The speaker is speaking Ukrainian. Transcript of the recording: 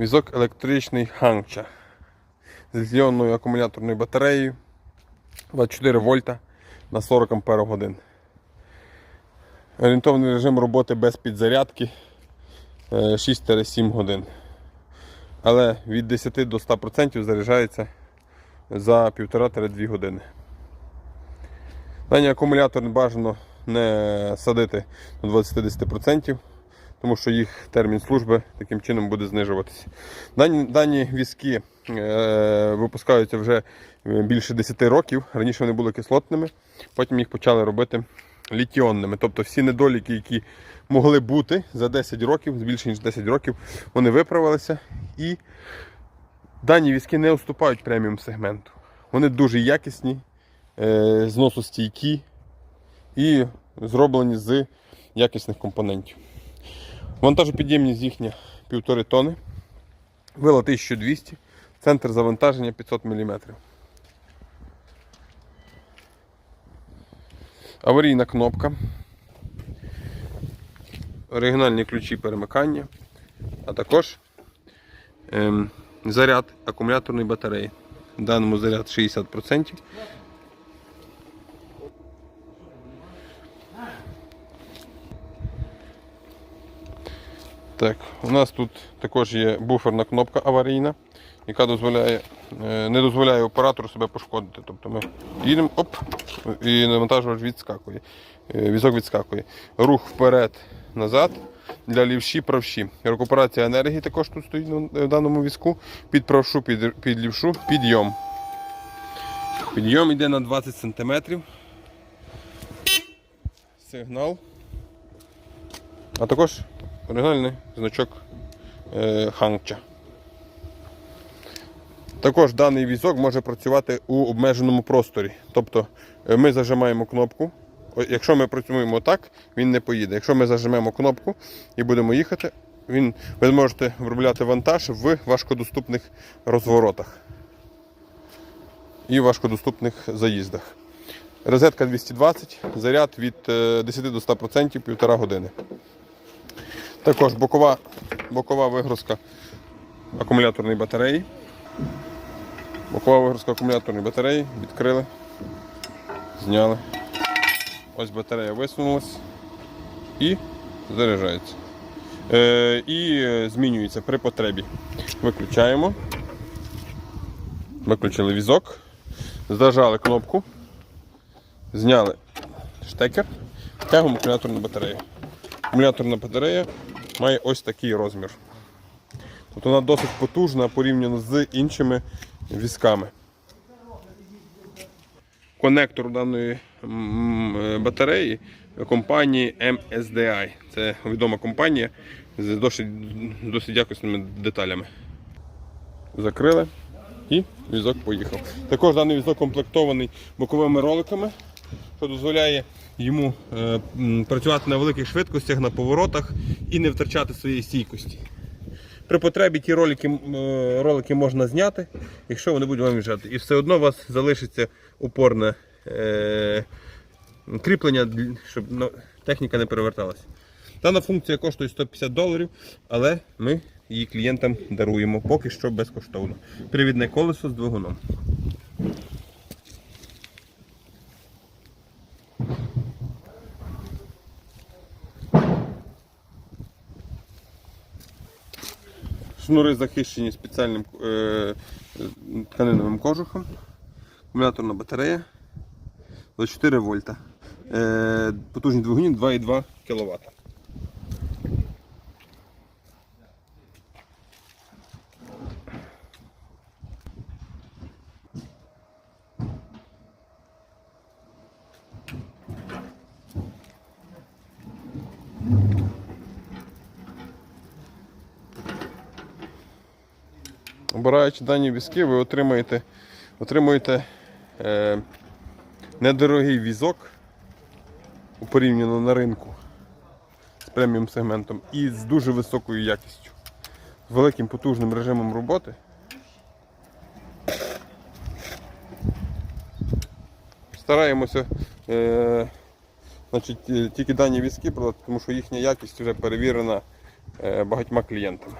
Візок електричний Хангча з літіонною акумуляторною батареєю 24 вольта на 40 ампер годин. Орієнтовний режим роботи без підзарядки е, 6-7 годин. Але від 10 до 100% заряджається за 1,5-2 години. Дані акумулятор бажано не садити до 20-10%, тому що їх термін служби таким чином буде знижуватися. Дані, дані візки е, випускаються вже більше 10 років. Раніше вони були кислотними, потім їх почали робити літіонними. Тобто всі недоліки, які могли бути за 10 років, більше ніж 10 років, вони виправилися. І дані візки не уступають преміум сегменту. Вони дуже якісні, е, зносостійкі і зроблені з якісних компонентів. Вантажопідємність їхня 1,5 тонни, вила 1200, центр завантаження 500 мм. Аварійна кнопка. Оригінальні ключі перемикання, а також ем, заряд акумуляторної батареї. В даному заряд 60%. Так, у нас тут також є буферна кнопка аварійна, яка дозволяє, е, не дозволяє оператору себе пошкодити. Тобто ми їдемо, оп, і навантажувач відскакує. е, Візок відскакує. Рух вперед, назад для лівші, правші. Рекуперація енергії також тут стоїть в даному візку. Під правшу, під, під лівшу, підйом. Підйом йде на 20 см. Сигнал. А також оригінальний значок е, Хангча. Також даний візок може працювати у обмеженому просторі. Тобто е, ми зажимаємо кнопку. Якщо ми працюємо так, він не поїде. Якщо ми зажмемо кнопку і будемо їхати, він, ви зможете виробляти вантаж в важкодоступних розворотах і важкодоступних заїздах. Розетка 220, заряд від е, 10 до 100% півтора години. Також бокова, бокова вигрузка акумуляторної батареї. Бокова вигрузка акумуляторної батареї. Відкрили, зняли. Ось батарея висунулась і заряджається. Е, і змінюється при потребі. Виключаємо. Виключили візок, зажали кнопку, зняли штекер, втягуємо акумуляторну батарею. Акумуляторна батарея має ось такий розмір. Тобто вона досить потужна порівняно з іншими візками. Конектор даної е, батареї компанії MSDI. Це відома компанія з досить, досить якісними деталями. Закрили і візок поїхав. Також даний візок комплектований боковими роликами, що дозволяє йому е, працювати на великих швидкостях, на поворотах і не втрачати своєї стійкості. При потребі ті ролики, е, ролики можна зняти, якщо вони будуть вам мішати. І все одно у вас залишиться опорне е, кріплення, щоб ну, техніка не переверталася. Дана функція коштує 150 доларів, але ми її клієнтам даруємо поки що безкоштовно. Привідне колесо з двигуном. Шнури захищені спеціальним е, тканиновим кожухом. Акумуляторна батарея 24 вольта. Е, потужні двигуні 2,2 кВт. Обираючи дані візки, ви отримаєте, отримуєте е, недорогий візок порівняно на ринку з преміум сегментом і з дуже високою якістю, з великим потужним режимом роботи. Стараємося е, значить, тільки дані візки продати, тому що їхня якість вже перевірена е, багатьма клієнтами.